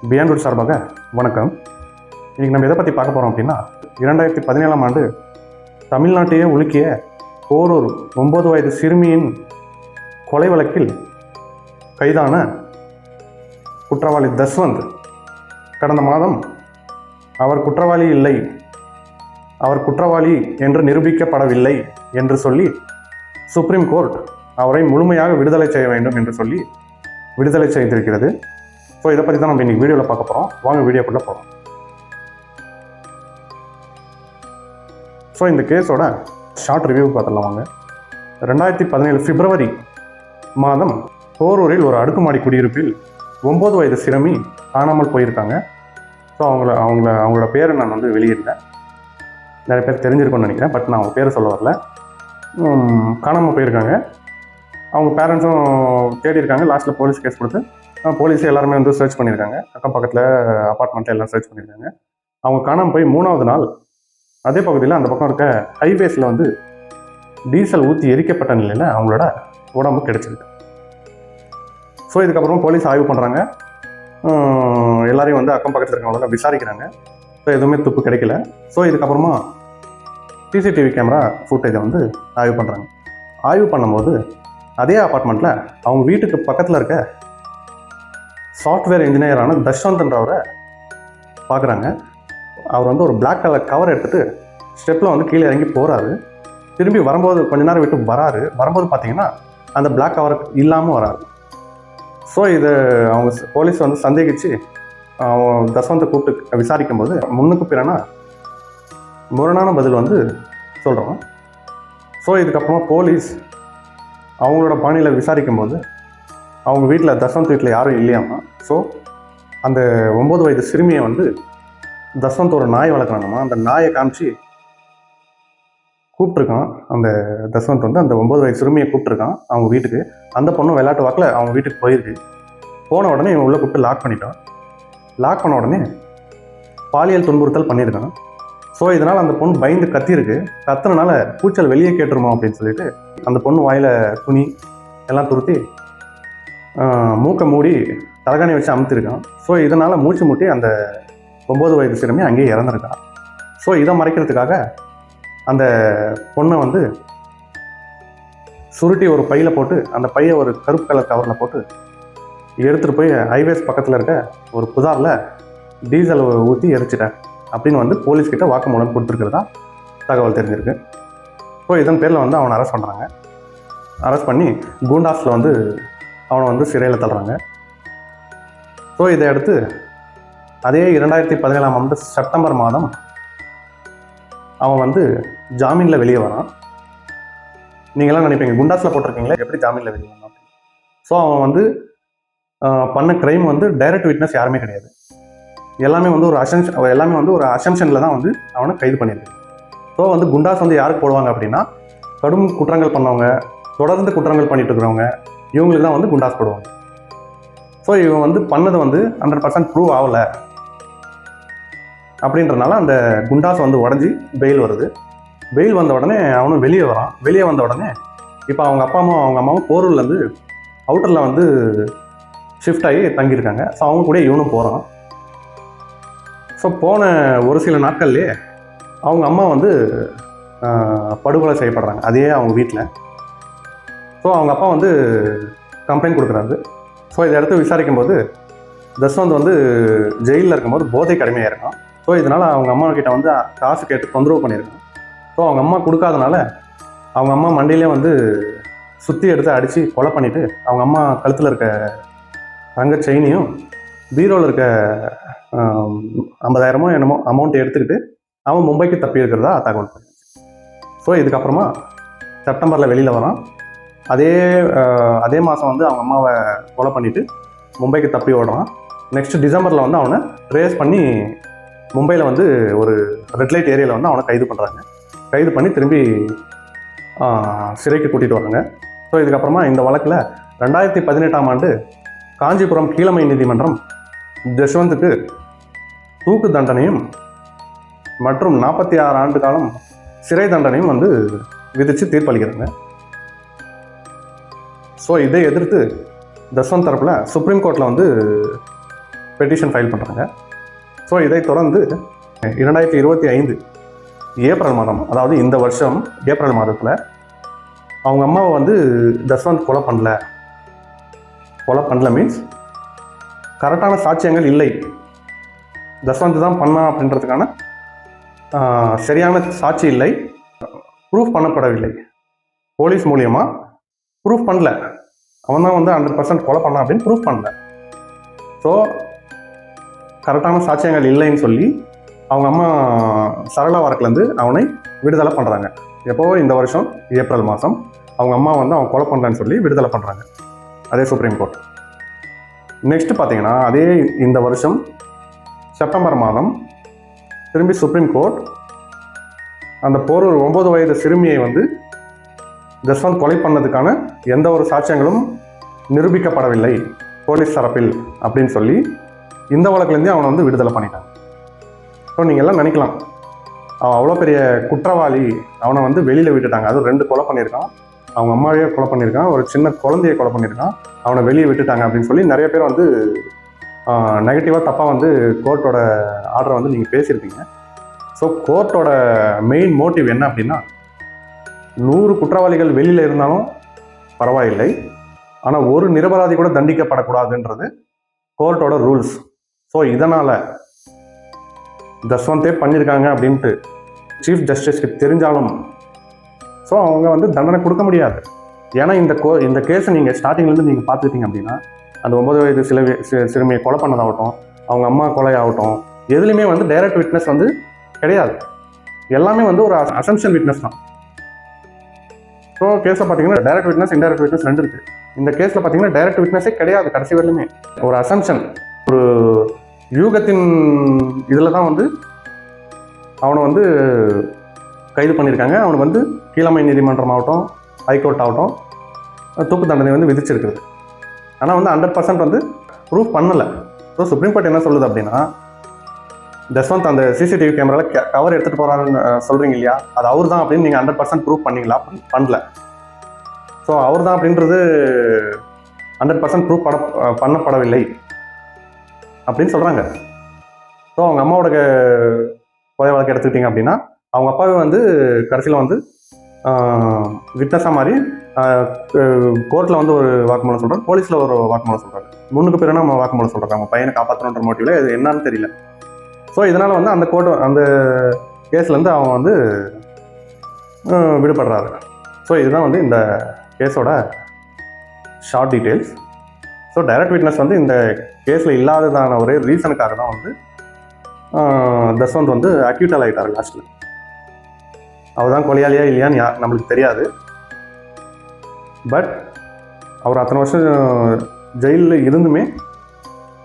Beyond root சார்பாக வணக்கம். இன்றைக்கி நம்ம எதை பற்றி பார்க்க போகிறோம் அப்படின்னா இரண்டாயிரத்தி பதினேழாம் ஆண்டு தமிழ்நாட்டையே உலுக்கிய போரூர் ஒம்பது வயது சிறுமியின் கொலை வழக்கில் கைதான குற்றவாளி தஸ்வந்த் கடந்த மாதம் அவர் குற்றவாளி இல்லை அவர் குற்றவாளி என்று நிரூபிக்கப்படவில்லை என்று சொல்லி சுப்ரீம் கோர்ட் அவரை முழுமையாக விடுதலை செய்ய வேண்டும் என்று சொல்லி விடுதலை செய்திருக்கிறது. ஸோ இதை பற்றி தான் நம்ம இன்னைக்கு வீடியோவில் பார்க்க போகிறோம். வாங்க வீடியோக்குள்ளே போகிறோம் ஸோ இந்த கேஸோட ஷார்ட் ரிவ்யூ பார்த்துடலாம் வாங்க. ரெண்டாயிரத்தி பதினேழு பிப்ரவரி மாதம் போரூரில் ஒரு அடுக்குமாடி குடியிருப்பில் ஒம்பது வயது சிறுமி காணாமல் போயிருக்காங்க. ஸோ அவங்கள அவங்கள அவங்களோட பேரை நான் வந்து வெளியிட்டேன் நிறைய பேர் தெரிஞ்சிருக்கோன்னு நினைக்கிறேன் பட் நான் அவங்க பேரை சொல்ல வரல. காணாமல் போயிருக்காங்க. அவங்க பேரண்ட்ஸும் தேடி இருக்காங்க லாஸ்ட்டில் போலீஸ் கேஸ் கொடுத்து. போலீஸ் எல்லாருமே வந்து சர்ச் பண்ணியிருக்காங்க. அக்கம் பக்கத்தில் அப்பார்ட்மெண்ட்டில் எல்லாம் சர்ச் பண்ணியிருக்காங்க. அவங்க காணாமல் போய் மூணாவது நாள் அதே பகுதியில் அந்த பக்கம் இருக்க ஹைவேஸில் வந்து டீசல் ஊற்றி எரிக்கப்பட்ட நிலையில் அவங்களோட உடம்பு கிடைச்சிருக்கு. ஸோ இதுக்கப்புறம் போலீஸ் ஆய்வு பண்ணுறாங்க எல்லாரையும் வந்து அக்கம் பக்கத்தில் இருக்கவங்கள விசாரிக்கிறாங்க. ஸோ எதுவுமே துப்பு கிடைக்கல. ஸோ இதுக்கப்புறமா சிசிடிவி கேமரா ஃபுட்டேஜை வந்து ஆய்வு பண்ணுறாங்க ஆய்வு பண்ணும்போது அதே அப்பார்ட்மெண்ட்டில் அவங்க வீட்டுக்கு பக்கத்தில் இருக்க சாஃப்ட்வேர் இன்ஜினியரான தஷ்வந்த்ன்றவரை பார்க்குறாங்க அவர் வந்து ஒரு பிளாக் கலர் கவர் எடுத்துகிட்டு ஸ்டெப்பில் வந்து கீழே இறங்கி போகிறாரு திரும்பி வரும்போது கொஞ்ச நேரம் விட்டு வராரு. வரும்போது பார்த்தீங்கன்னா அந்த பிளாக் கவர் இல்லாமல் வராரு. ஸோ இது அவங்க போலீஸ் வந்து சந்தேகிச்சு. அவன் தஸ்வந்தை கூப்பிட்டு விசாரிக்கும் போது முன்னுக்கு பிறனா முரணான பதில் வந்து சொல்கிறோம் ஸோ இதுக்கப்புறமா போலீஸ் அவங்களோட பாணியில் விசாரிக்கும் போது அவங்க வீட்டில் தஸ்வந்த் வீட்டில் யாரும் இல்லையாமா ஸோ அந்த ஒம்பது வயது சிறுமியை வந்து தஸ்வந்த் ஒரு நாய் வளர்க்குறாங்கம்மா. அந்த நாயை காமிச்சு கூப்பிட்ருக்கான் அந்த தஸ்வந்த் வந்து அந்த ஒம்பது வயது சிறுமியை கூப்பிட்ருக்கான் அவங்க வீட்டுக்கு. அந்த பொண்ணு விளையாட்டு வாக்கில் அவங்க வீட்டுக்கு போயிருக்கு. போன உடனே இவன் உள்ளே கூப்பிட்டு லாக் பண்ணிட்டான். லாக் பண்ண உடனே பாலியல் துன்புறுத்தல் பண்ணியிருக்கான். ஸோ இதனால் அந்த பொண்ணு பயந்து கத்தியிருக்கு. கத்துனனால கூச்சல் வெளியே கேட்டுருமா அப்படின்னு சொல்லிட்டு அந்த பொண்ணு வாயில் துணி எல்லாம் துருத்தி மூக்கை மூடி தலகாணி வச்சு அமுத்திருக்கான். ஸோ இதனால் மூச்சு மூட்டி அந்த ஒம்பது வயது சிறுமி அங்கேயே இறந்துருக்கான். ஸோ இதை மறைக்கிறதுக்காக அந்த பொண்ணை வந்து சுருட்டி ஒரு பையில் போட்டு அந்த பையை ஒரு கருப்பு கலர் கவரில் போட்டு எடுத்துகிட்டு போய் ஹைவேஸ் பக்கத்தில் இருக்க ஒரு புதாரில் டீசல் ஊற்றி எரிச்சிட்டேன் அப்படின்னு வந்து போலீஸ்கிட்ட வாக்குமூலம் கொடுத்துருக்கிறதா தகவல் தெரிஞ்சிருக்கு. ஸோ இதன் பேரில் வந்து அவனை அரெஸ்ட் பண்ணுறாங்க அரெஸ்ட் பண்ணி கூண்டாஸில் வந்து அவனை வந்து சிறையில் தள்ளுறாங்க. ஸோ இதை அடுத்து அதே இரண்டாயிரத்தி பதினேழாம் ஆண்டு செப்டம்பர் மாதம் அவன் வந்து ஜாமீனில் வெளியே வரான். நீங்களாம் நினைப்பீங்க குண்டாஸில் போட்டிருக்கீங்களே எப்படி ஜாமீனில் வெளியே வரான் ஸோ அவன் வந்து பண்ண க்ரைம் வந்து டைரக்ட் விட்னஸ் யாருமே கிடையாது. எல்லாமே வந்து ஒரு அசம்ஷன் எல்லாமே வந்து ஒரு அசம்ஷனில் தான் வந்து அவனை கைது பண்ணியிருக்கு ஸோ வந்து குண்டாஸ் வந்து யாருக்கு போடுவாங்க அப்படின்னா கடும் குற்றங்கள் பண்ணவங்க தொடர்ந்து குற்றங்கள் பண்ணிட்டு இருக்கிறவங்க இவங்களுக்கு தான் வந்து குண்டாஸ் போடுவாங்க. ஸோ இவன் வந்து பண்ணது வந்து ஹண்ட்ரட் பர்சன்ட் ப்ரூவ் ஆகலை. அப்படின்றனால அந்த குண்டாஸ் வந்து உடஞ்சி பெயில் வருது. பெயில் வந்த உடனே அவனும் வெளியே வரான். வெளியே வந்த உடனே இப்போ அவங்க அப்பா அம்மா அவங்க அம்மாவும் போரூர்லேருந்து அவுட்டரில் வந்து ஷிஃப்ட் ஆகி தங்கியிருக்காங்க. ஸோ அவங்க கூட இவனும் போகிறான் ஸோ போன ஒரு சில நாட்கள்லேயே அவங்க அம்மா வந்து படுகொலை செய்யப்படுறாங்க. அதே அவங்க வீட்டில் ஸோ அவங்க அப்பா வந்து கம்ப்ளைண்ட் கொடுக்குறாரு. ஸோ இதை எடுத்து விசாரிக்கும் போது தஸ்வந்த் வந்து ஜெயிலில் இருக்கும்போது போதை கடுமையாக இருக்கான் ஸோ இதனால் அவங்க அம்மா கிட்ட வந்து காசு கேட்டு தொந்தரவு பண்ணியிருக்கான் ஸோ அவங்க அம்மா கொடுக்காதனால அவங்க அம்மா மண்டையிலே வந்து சுற்றி எடுத்து அடித்து கொலை பண்ணிவிட்டு அவங்க அம்மா கழுத்தில் இருக்க தங்க செயினையும் பீரோவில் இருக்க ஐம்பதாயிரமோ என்னமோ அமௌண்ட் எடுத்துக்கிட்டு அவன் மும்பைக்கு தப்பி இருக்கிறதா தகவல். பண்ணி ஸோ இதுக்கப்புறமா செப்டம்பரில் வெளியில் வரான். அதே அதே மாதம் வந்து அவங்க அம்மாவை கொலை பண்ணிவிட்டு மும்பைக்கு தப்பி ஓடுறான். நெக்ஸ்ட் டிசம்பரில் வந்து அவனை ட்ரேஸ் பண்ணி மும்பையில் வந்து ஒரு ரெட் லைட் ஏரியாவில் வந்து அவனை கைது பண்ணுறாங்க கைது பண்ணி திரும்பி சிறைக்கு கூட்டிகிட்டு வராங்க. ஸோ இதுக்கப்புறமா இந்த வழக்கில் ரெண்டாயிரத்தி பதினெட்டாம் ஆண்டு காஞ்சிபுரம் கீழமை நீதிமன்றம் ஜஸ்வந்துக்கு தூக்கு தண்டனையும் மற்றும் நாற்பத்தி ஆறு ஆண்டு காலம் சிறை தண்டனையும் வந்து விதித்து தீர்ப்பளிக்கிறாங்க. ஸோ இதை எதிர்த்து தஸ்வந்த் தரப்பில் சுப்ரீம் கோர்ட்டில் வந்து பெட்டிஷன் ஃபைல் பண்ணுறாங்க ஸோ இதை தொடர்ந்து இரண்டாயிரத்தி இருபத்தி ஐந்து ஏப்ரல் மாதம் அதாவது இந்த வருஷம் ஏப்ரல் மாதத்தில் அவங்க அம்மாவை வந்து தஸ்வந்த் கொலை பண்ணல. கொலை பண்ணல மீன்ஸ் கரெக்டான சாட்சியங்கள் இல்லை. தஸ்வந்த் தான் பண்ணான் அப்படின்றதுக்கான சரியான சாட்சி இல்லை. ப்ரூஃப் பண்ணப்படவில்லை. போலீஸ் மூலியமாக ப்ரூஃப் பண்ணல. அவன் தான் வந்து ஹண்ட்ரட் பர்சன்ட் கொலை பண்ணான் அப்படின்னு ப்ரூஃப் பண்ணல. ஸோ கரெக்டான சாட்சியங்கள் இல்லைன்னு சொல்லி அவங்க அம்மா சரளா வரக்குலேருந்து அவனை விடுதலை பண்ணுறாங்க எப்போ? இந்த வருஷம் ஏப்ரல் மாதம். அவங்க அம்மா வந்து அவன் கொலை பண்ணுறேன்னு சொல்லி விடுதலை பண்ணுறாங்க அதே சுப்ரீம் கோர்ட் நெக்ஸ்ட் பார்த்தீங்கன்னா அதே இந்த வருஷம் செப்டம்பர் மாதம் திரும்பி சுப்ரீம் கோர்ட் அந்த போரூர் ஒம்பது வயது சிறுமியை வந்து ஜஸ்வந்த் கொலை பண்ணதுக்கான எந்த ஒரு சாட்சியங்களும் நிரூபிக்கப்படவில்லை. போலீஸ் தரப்பில் அப்படின்னு சொல்லி இந்த வழக்குலேருந்தே அவனை வந்து விடுதலை பண்ணிட்டான் ஸோ நீங்கள் எல்லாம் நினைக்கலாம். அவன் அவ்வளோ பெரிய குற்றவாளி. அவனை வந்து வெளியில் விட்டுட்டாங்க. அதுவும் ரெண்டு கொலை பண்ணியிருக்கான். அவங்க அம்மாவையே கொலை பண்ணியிருக்கான். ஒரு சின்ன குழந்தைய கொலை பண்ணியிருக்கான். அவனை வெளியே விட்டுட்டாங்க அப்படின்னு சொல்லி நிறைய பேர் வந்து நெகட்டிவாக தப்பாக வந்து கோர்ட்டோட ஆர்டரை வந்து நீங்கள் பேசியிருப்பீங்க. ஸோ கோர்ட்டோட மெயின் மோட்டிவ் என்ன அப்படின்னா நூறு குற்றவாளிகள் வெளியில் இருந்தாலும் பரவாயில்லை. ஆனால் ஒரு நிரபராதி கூட தண்டிக்கப்படக்கூடாதுன்றது கோர்ட்டோட ரூல்ஸ். ஸோ இதனால் தஸ்வந்தே பண்ணியிருக்காங்க அப்படின்ட்டு சீஃப் ஜஸ்டிஸ்க்கு தெரிஞ்சாலும் ஸோ அவங்க வந்து தண்டனை கொடுக்க முடியாது. ஏன்னா இந்த கோ இந்த கேஸை நீங்கள் ஸ்டார்டிங்லேருந்து நீங்கள் பார்த்துக்கிட்டீங்க அப்படின்னா அந்த ஒன்பது வயது சில சிறுமியை கொலை பண்ணதாகட்டும் அவங்க அம்மா கொலை ஆகட்டும் எதுலேயுமே வந்து டைரக்ட் விட்னஸ் வந்து கிடையாது. எல்லாமே வந்து ஒரு அசம்ஷன் விட்னஸ் தான். ஸோ கேஸை பார்த்தீங்கன்னா டைரக்ட் விட்னஸ் இன்டெரக்ட் விட்னஸ் ரெண்டு இருக்குது இந்த கேஸில் பார்த்தீங்கன்னா டைரக்ட் விட்னஸே கிடையாது கடைசி வரலுமே ஒரு அசம்ஷன் ஒரு யூகத்தின் இதில் தான் வந்து அவனை வந்து கைது பண்ணியிருக்காங்க. அவனை வந்து கீழமை நீதிமன்றம் ஆகட்டும் ஹைகோர்ட் ஆகட்டும் தூக்கு தண்டனை வந்து விதிச்சிருக்குது ஆனால் வந்து ஹண்ட்ரட் பர்சன்ட் வந்து ப்ரூஃப் பண்ணலை. ஸோ சுப்ரீம் கோர்ட் என்ன சொல்லுது அப்படின்னா ஜஸ்வந்த் அந்த சிசிடிவி கேமராவில் கவர் எடுத்துகிட்டு போகிறாருன்னு சொல்கிறீங்க இல்லையா? அது அவர் தான் அப்படின்னு நீங்கள் ஹண்ட்ரட் பர்சன்ட் ப்ரூவ் பண்ணீங்களா? பண்ணல. ஸோ அவர் தான் அப்படின்றது ஹண்ட்ரட் பர்சன்ட் ப்ரூவ் பட பண்ணப்படவில்லை அப்படின்னு சொல்கிறாங்க ஸோ அவங்க அம்மாவோட கொலை வழக்கு எடுத்துக்கிட்டிங்க அப்படின்னா அவங்க அப்பாவே வந்து கடைசியில் வந்து விட்னஸாக மாதிரி கோர்ட்டில் வந்து ஒரு வாக்குமூலம் சொல்கிறார் போலீஸில் ஒரு வாக்குமூலம் சொல்கிறாரு முன்னுக்கு பிறகு நம்ம வாக்குமூலம் சொல்கிறாங்க அவங்க பையனை காப்பாற்றணுன்ற மோட்டிவில் இது என்னன்னு தெரியல. ஸோ இதனால் வந்து அந்த கோர்ட் அந்த கேஸ்லேருந்து அவன் வந்து விடுபடுறாரு ஸோ இதுதான் வந்து இந்த கேஸோட short details so direct witness வந்து இந்த கேஸில் இல்லாததான ஒரே ரீசனுக்காக தான் வந்து தஸ்வந்த் வந்து அக்யூட்டல் ஆகிட்டார் லாஸ்ட்டில் அவர் தான் கொலையாளியா இல்லையான்னு யா நம்மளுக்கு தெரியாது. பட் அவர் அத்தனை வருஷம் ஜெயிலில் இருந்துமே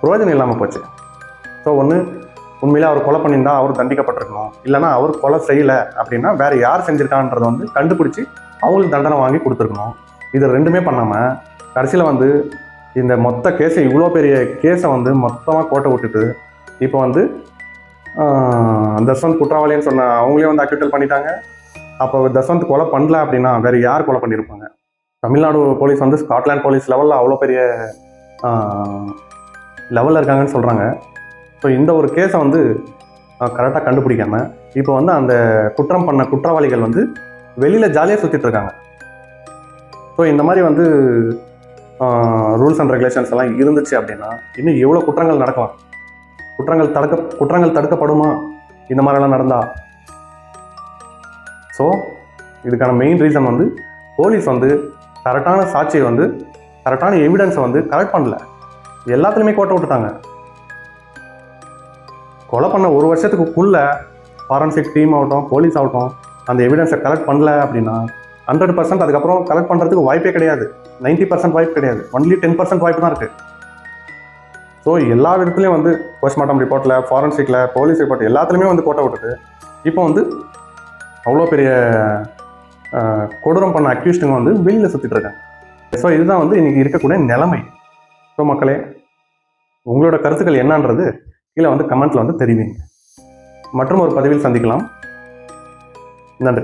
பிரயோஜனம் இல்லாமல் போச்சு. ஸோ ஒன்று உண்மையில அவர் கொலை பண்ணியிருந்தா அவர் தண்டிக்கப்பட்டிருக்கணும். இல்லைன்னா அவர் கொலை செய்யலை அப்படின்னா வேற யார் செஞ்சிருக்கான்றதை வந்து கண்டுபிடிச்சி அவங்களுக்கு தண்டனை வாங்கி கொடுத்துருக்கணும். இது ரெண்டுமே பண்ணாமல் கடைசியில் வந்து இந்த மொத்த கேஸை இவ்வளோ பெரிய கேஸை வந்து மொத்தமாக கோட்டை விட்டுட்டு இப்போ வந்து தஸ்வந்த் குற்றவாளின்னு சொன்ன அவங்களே வந்து அக்யூட்டல் பண்ணிட்டாங்க. அப்போ தஸ்வந்த் கொலை பண்ணல அப்படின்னா வேற யார் கொலை பண்ணியிருப்பாங்க? தமிழ்நாடு போலீஸ் வந்து ஸ்காட்லாண்ட் போலீஸ் லெவலில் அவ்வளோ பெரிய லெவலில் இருக்காங்கன்னு சொல்கிறாங்க ஸோ இந்த ஒரு கேஸை வந்து கரெக்டாக கண்டுபிடிக்காம இப்போ வந்து அந்த குற்றம் பண்ண குற்றவாளிகள் வந்து வெளியில் ஜாலியாக சுற்றிட்டு இருக்காங்க. ஸோ இந்த மாதிரி வந்து ரூல்ஸ் அண்ட் ரெகுலேஷன்ஸ் எல்லாம் இருந்துச்சு அப்படின்னா இன்னும் எவ்வளோ குற்றங்கள் நடக்கலாம்? குற்றங்கள் தடுக்க குற்றங்கள் தடுக்கப்படுமா? இந்த மாதிரிலாம் நடந்தா? ஸோ இதுக்கான மெயின் ரீசன் வந்து போலீஸ் வந்து கரெக்டான சாட்சியை வந்து கரெக்டான எவிடன்ஸை வந்து கரெக்ட் பண்ணல. எல்லாத்துலேயுமே கோட்டை விட்டுட்டாங்க. கொலை பண்ண ஒரு வருஷத்துக்குள்ளே ஃபாரன்சிக் டீம் ஆகட்டும் போலீஸ் ஆகட்டும் அந்த எவிடன்ஸை கலெக்ட் பண்ணல அப்படின்னா ஹண்ட்ரட் பர்சன்ட் அதுக்கப்புறம் கலெக்ட் பண்ணுறதுக்கு வாய்ப்பே கிடையாது. 90% பர்சன்ட் வாய்ப்பு கிடையாது. ஒன்லி டென் பர்சன்ட் வாய்ப்பு தான் இருக்குது ஸோ எல்லா விதத்துலையும் வந்து போஸ்ட்மார்ட்டம் ரிப்போர்ட்டில் ஃபாரன்சிக்கில் போலீஸ் ரிப்போர்ட் எல்லாத்துலேயுமே வந்து கோட்டை விட்டுட்டு இப்போ வந்து அவ்வளோ பெரிய கொடூரம் பண்ண அக்யூஸ்டுங்க வந்து வெளியில் சுற்றிட்டுருக்காங்க ஸோ இதுதான் வந்து இன்றைக்கி இருக்கக்கூடிய நிலைமை. ஸோ மக்களே உங்களோட கருத்துக்கள் என்னன்றது கீழே வந்து கமெண்ட்டில் வந்து தெரிவிங்க. மற்றும் ஒரு பதிவில் சந்திக்கலாம். நன்றி.